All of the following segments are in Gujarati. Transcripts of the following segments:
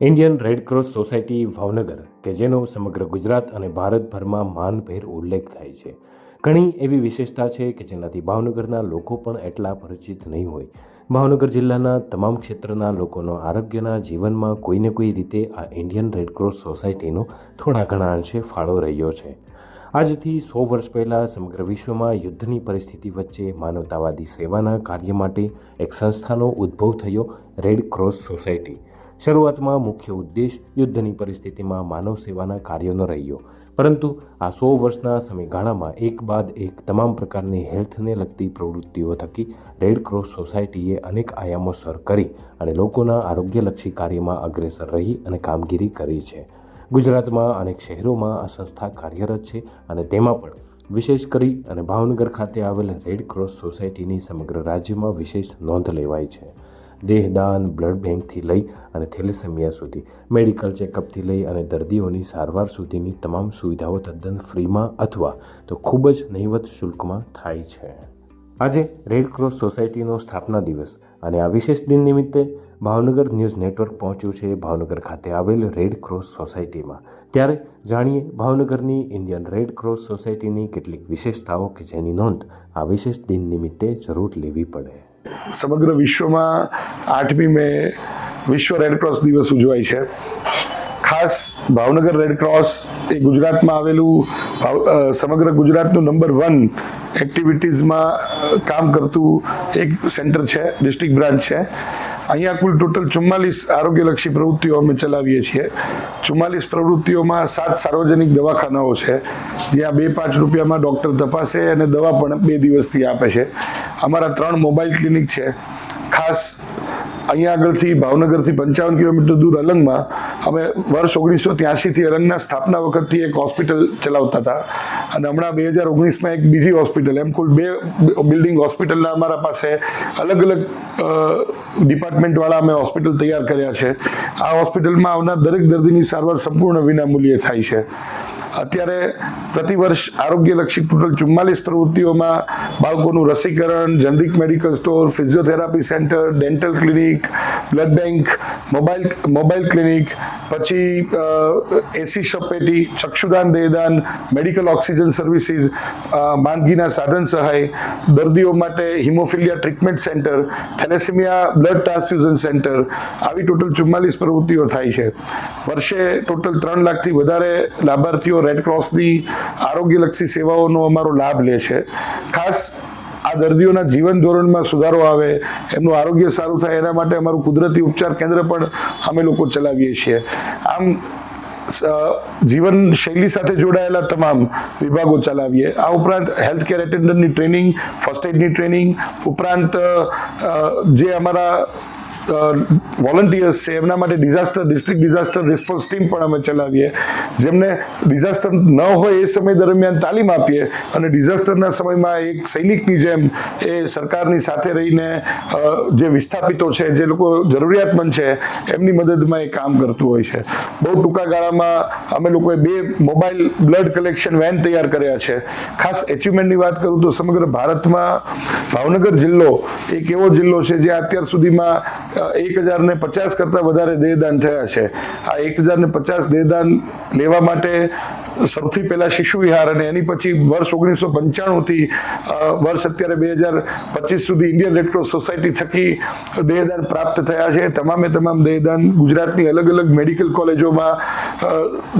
ઇન્ડિયન રેડક્રોસ સોસાયટી ભાવનગર, કે જેનો સમગ્ર ગુજરાત અને ભારતભરમાં માનભેર ઉલ્લેખ થાય છે. ઘણી એવી વિશેષતા છે કે જેનાથી ભાવનગરના લોકો પણ એટલા પરિચિત નહીં હોય. ભાવનગર જિલ્લાના તમામ ક્ષેત્રના લોકોનો આરોગ્યના જીવનમાં કોઈને કોઈ રીતે આ ઇન્ડિયન રેડક્રોસ સોસાયટીનો થોડા ઘણા અંશે ફાળો રહ્યો છે. આજથી સો વર્ષ પહેલાં સમગ્ર વિશ્વમાં યુદ્ધની પરિસ્થિતિ વચ્ચે માનવતાવાદી સેવાના કાર્ય માટે એક સંસ્થાનો ઉદ્ભવ થયો રેડ ક્રોસ સોસાયટી. શરૂઆતમાં મુખ્ય ઉદ્દેશ યુદ્ધની પરિસ્થિતિમાં માનવ સેવાના કાર્યોનો રહ્યો. પરંતુ આ સો વર્ષના સમયગાળામાં એક બાદ એક તમામ પ્રકારની હેલ્થને લગતી પ્રવૃત્તિઓ થકી રેડ ક્રોસ સોસાયટીએ અનેક આયામો સર કરી અને લોકોના આરોગ્યલક્ષી કાર્યમાં અગ્રેસર રહી અને કામગીરી કરી છે. ગુજરાતમાં અનેક શહેરોમાં આ સંસ્થા કાર્યરત છે અને તેમાં પણ વિશેષ કરી અને ભાવનગર ખાતે આવેલ રેડ ક્રોસ સોસાયટીની સમગ્ર રાજ્યમાં વિશેષ નોંધ લેવાય છે. દેહદાન, બ્લડ બેંકથી લઈ અને થેલેસેમિયા સુધી, મેડિકલ ચેકઅપથી લઈ અને દર્દીઓની સારવાર સુધીની તમામ સુવિધાઓ તદ્દન ફ્રીમાં અથવા તો ખૂબ જ નહિવત શુલ્કમાં થાય છે. આજે રેડ ક્રોસ સોસાયટીનો સ્થાપના દિવસ અને આ વિશેષ દિન નિમિત્તે ભાવનગર ન્યૂઝ નેટવર્ક પહોંચ્યું છે. ભાવનગર ખાતે આવેલ રેડ ક્રોસ સોસાયટીમાં. ત્યારે જાણીએ ભાવનગરની ઇન્ડિયન રેડ ક્રોસ સોસાયટીની કેટલીક વિશેષતાઓ કે જેની નોંધ આ વિશેષ દિન નિમિત્તે જરૂર લેવી પડે. સમગ્ર વિશ્વમાં આઠમી મે વિશ્વ રેડક્રોસ દિવસ ઉજવાય છે. ખાસ ભાવનગર રેડક્રોસ એ ગુજરાતમાં આવેલું સમગ્ર ગુજરાતનું નંબર વન એક્ટિવિટીઝમાં કામ કરતું એક સેન્ટર છે ડિસ્ટ્રિક્ટ બ્રાન્ચ છે. અહીંયા કુલ ટોટલ ચુમ્માલીસ આરોગ્યલક્ષી પ્રવૃત્તિઓ અમે ચલાવીએ છીએ. ચુમ્માલીસ પ્રવૃત્તિઓમાં સાત સાર્વજનિક દવાખાનાઓ છે, જ્યાં બે પાંચ રૂપિયામાં ડૉક્ટર તપાસે અને દવા પણ બે દિવસથી આપે છે. અમારા ત્રણ મોબાઈલ ક્લિનિક છે. ખાસ અહીંયા આગળથી ભાવનગરથી પંચાવન કિલોમીટર દૂર અલંગમાં અમે વર્ષ ઓગણીસો ત્યાંસીથી અલંગના સ્થાપના વખતથી એક હોસ્પિટલ ચલાવતા હતા. અને હમણાં બે હજાર ઓગણીસમાં એક બીજી હોસ્પિટલ, એમ કુલ બે બિલ્ડિંગ હોસ્પિટલના અમારા પાસે અલગ અલગ ડિપાર્ટમેન્ટવાળા અમે હોસ્પિટલ તૈયાર કર્યા છે. આ હોસ્પિટલમાં આવનાર દરેક દર્દીની સારવાર સંપૂર્ણ વિનામૂલ્યે થાય છે. અત્યારે પ્રતિવર્ષ આરોગ્યલક્ષી ટોટલ ચુમ્માલીસ પ્રવૃત્તિઓમાં બાળકોનું રસીકરણ generic medical store physiotherapy centre dental clinic blood bank mobile mobile clinic પછી એસી સપેટી ચક્ષુદાન, દેહદાન મેડિકલ ઓક્સિજન સર્વિસીસ માંદગીના સાધન સહાય, દર્દીઓ માટે haemophilia treatment centre thalassaemia blood transfusion centre આવી ટોટલ ચુમ્માલીસ પ્રવૃત્તિઓ થાય છે. વર્ષે ટોટલ ત્રણ લાખથી વધારે લાભાર્થીઓ રેડ ક્રોસની આરોગ્યલક્ષી સેવાઓનો અમારો લાભ લે છે. ખાસ આ દર્દીઓના જીવન ધોરણમાં સુધારો આવે, એમનું આરોગ્ય સારું થાય, એના માટે અમારું કુદરતી ઉપચાર કેન્દ્ર પણ અમે લોકો ચલાવીએ છીએ. આમ જીવન શૈલી સાથે જોડાયેલા તમામ વિભાગો ચલાવીએ. આ ઉપરાંત હેલ્થ કેર એટેન્ડન્ટની ટ્રેનિંગ ફર્સ્ટ એડની ટ્રેનિંગ ઉપરાંત જે અમારા વોલન્ટિયર્સ છે, એમના માટે disaster district disaster response team પણ અમે ચલાવીએ. જેમને ડિઝાસ્ટર ન હોય એ સમય દરમિયાન તાલીમ આપીએ અને ડિઝાસ્ટરના સમયમાં એક સૈનિકની જેમ એ સરકારની સાથે રહીને જે વિસ્થાપિતો છે, જે લોકો જરૂરિયાતમંદ છે, એમની મદદમાં એ કામ કરતું હોય છે. બહુ ટૂંકા ગાળામાં અમે લોકોએ બે મોબાઈલ બ્લડ કલેક્શન વેન તૈયાર કર્યા છે. ખાસ એચિવમેન્ટની વાત કરું તો સમગ્ર ભારતમાં ભાવનગર જિલ્લો એક એવો જિલ્લો છે જે અત્યાર સુધીમાં એક હજાર ને પચાસ કરતાં વધારે દેહદાન થયા છે. આ એક હજાર ને પચાસ દેહદાન લેવા માટે સૌથી પહેલા શિશુ વિહાર અને એની પછી વર્ષ ઓગણીસો પંચાણુંથી વર્ષ અત્યારે બે હજાર પચીસ સુધી ઇન્ડિયન રેડક્રોસ સોસાયટી થકી દેહદાન પ્રાપ્ત થયા છે. તમામે તમામ દેહદાન ગુજરાતની અલગ અલગ મેડિકલ કોલેજોમાં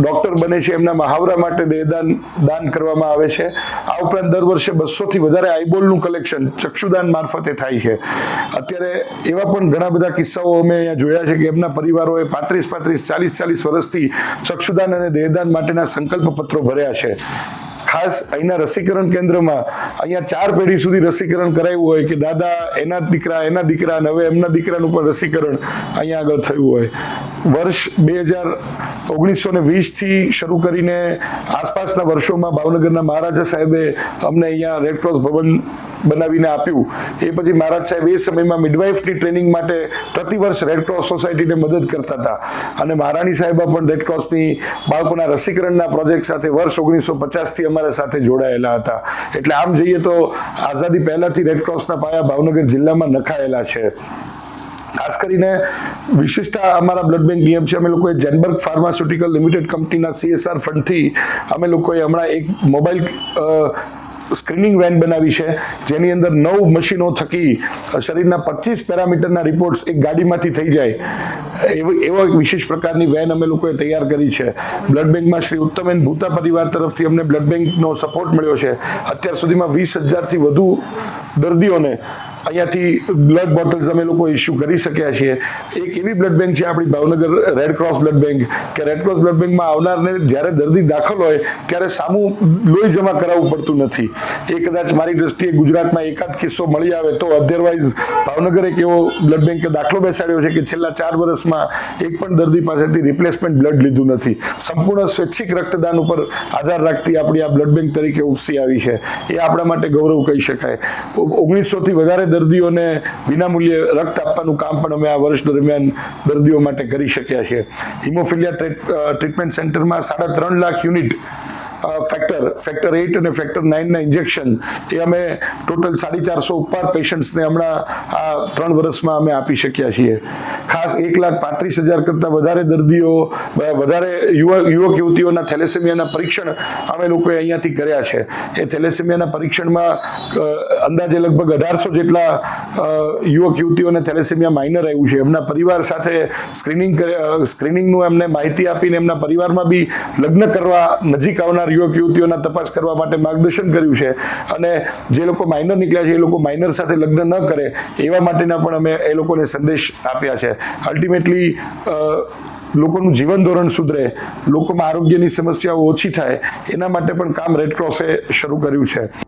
ડૉક્ટર બને છે. એમના મહાવરા માટે દેહદાન દાન કરવામાં આવે છે. આ ઉપરાંત દર વર્ષે બસોથી વધારે આઈબોલનું કલેક્શન ચક્ષુદાન મારફતે થાય છે. અત્યારે એવા પણ ઘણા બધા કિસ્સાઓ અમે અહીંયા જોયા છે કે એમના પરિવારોએ પાંત્રીસ પાંત્રીસ ચાલીસ ચાલીસ વર્ષથી ચક્ષુદાન અને દેહદાન માટેના સંકલ્પ પત્રો ભર્યા છે. ખાસ અહીંના રસીકરણ કેન્દ્રમાં અહીંયા ચાર પેઢી સુધી રસીકરણ કરાયું હોય કે દાદા, એના દીકરા એના દીકરા અને હવે એમના દીકરાનું પણ રસીકરણ અહીંયા આગળ થયું હોય. વર્ષ બે હજાર ઓગણીસો ને વીસથી શરૂ કરીને આસપાસના વર્ષોમાં ભાવનગરના મહારાજા સાહેબે અમને અહીંયા રેડક્રોસ ભવન બનાવીને આપ્યું. એ પછી મહારાજ સાહેબ એ સમયમાં મિડવાઇફની ટ્રેનિંગ માટે પ્રતિવર્ષ રેડક્રોસ સોસાયટીને મદદ કરતા હતા. અને મહારાણી સાહેબા પણ રેડક્રોસની બાળકોના રસીકરણના પ્રોજેક્ટ સાથે વર્ષ ઓગણીસો પચાસથી અમારા સાથે જોડાયેલા હતા. એટલે આમ જઈએ તો આઝાદી પહેલાથી રેડક્રોસના પાયા ભાવનગર જિલ્લામાં નખાયેલા છે. ખાસ કરીને વિશિષ્ટતા અમારા બ્લડ બેંક નિયમ છે, અમે લોકોએ જેનબર્ગ ફાર્માસ્યુટિકલ લિમિટેડ કંપનીના સીએસઆર ફંડથી અમે લોકોએ હમણાં એક મોબાઈલ સ્ક્રીનિંગ વેન બનાવી છે, જેની અંદર નવ મશીનો થકી શરીરના પચીસ પેરામીટરના રિપોર્ટ્સ એક ગાડીમાંથી થઈ જાય. એવો એક વિશેષ પ્રકારની વેન અમે લોકોએ તૈયાર કરી છે. બ્લડ બેંકમાં શ્રી ઉત્તમેન ભૂતા પરિવાર તરફથી અમને બ્લડ બેંકનો સપોર્ટ મળ્યો છે. અત્યાર સુધીમાં વીસ હજારથી વધુ દર્દીઓને અહીંયાથી બ્લડ બોટલ્સ અમે લોકો ઇસ્યુ કરી શક્યા છીએ. એક એવી બ્લડ બેંક છે આપણી Bhavnagar red cross blood bank કે રેડ ક્રોસ બ્લડ બેંકમાં આવનારને જ્યારે દર્દી દાખલ હોય, ત્યારે સામું લોહી જમા કરાવવું પડતું નથી. એ કદાચ મારી દ્રષ્ટિએ ગુજરાતમાં એકાદ કિસ્સો મળી આવે તો અધરવાઇઝ ભાવનગર એક એવો બ્લડ બેંકે દાખલો બેસાડ્યો છે કે છેલ્લા ચાર વર્ષમાં એક પણ દર્દી પાસેથી રિપ્લેસમેન્ટ બ્લડ લીધું નથી. સંપૂર્ણ સ્વૈચ્છિક રક્તદાન ઉપર આધાર રાખતી આપણી આ બ્લડ બેંક તરીકે ઉપસી આવી છે. એ આપણા માટે ગૌરવ કહી શકાય. ઓગણીસોથી વધારે દર્દીઓને વિનામૂલ્યે રક્ત આપવાનું કામ પણ અમે આ વર્ષ દરમિયાન દર્દીઓ માટે કરી શક્યા છે હિમોફિલિયા ટ્રીટમેન્ટ સેન્ટરમાં સાડા ત્રણ lakh unit factor factor eight અને ફેક્ટર નાઇનના ઇન્જેક્શન એ અમે ટોટલ સાડી ચારસો ઉપર પેશન્ટ્સને હમણાં આ ત્રણ વર્ષમાં અમે આપી શક્યા છીએ. ખાસ એક લાખ પાંત્રીસ હજાર કરતાં વધારે દર્દીઓ વધારે યુવક યુવક યુવતીઓના થેલેસેમિયાના પરીક્ષણ અમે લોકોએ અહીંયાથી કર્યા છે. એ થેલેસેમિયાના પરીક્ષણમાં અંદાજે લગભગ અઢારસો જેટલા યુવક યુવતીઓને થેલેસેમિયા માઇનર આવ્યું છે. એમના પરિવાર સાથે સ્ક્રીનિંગ સ્ક્રીનિંગનું એમને માહિતી આપીને એમના પરિવારમાં બી લગ્ન કરવા નજીક આવનાર યુવક યુવતીઓના તપાસ કરવા માટે માર્ગદર્શન કર્યું છે અને જે લોકો માઇનર નીકળ્યા છે એ લોકો માઇનર સાથે લગ્ન ન કરે એવા માટેના પણ અમે એ લોકોને સંદેશ આપ્યા છે. અલ્ટિમેટલી લોકોનું જીવન ધોરણ સુધરે, લોકોમાં આરોગ્યની સમસ્યાઓ ઓછી થાય, એના માટે પણ કામ રેડક્રોસે શરૂ કર્યું છે.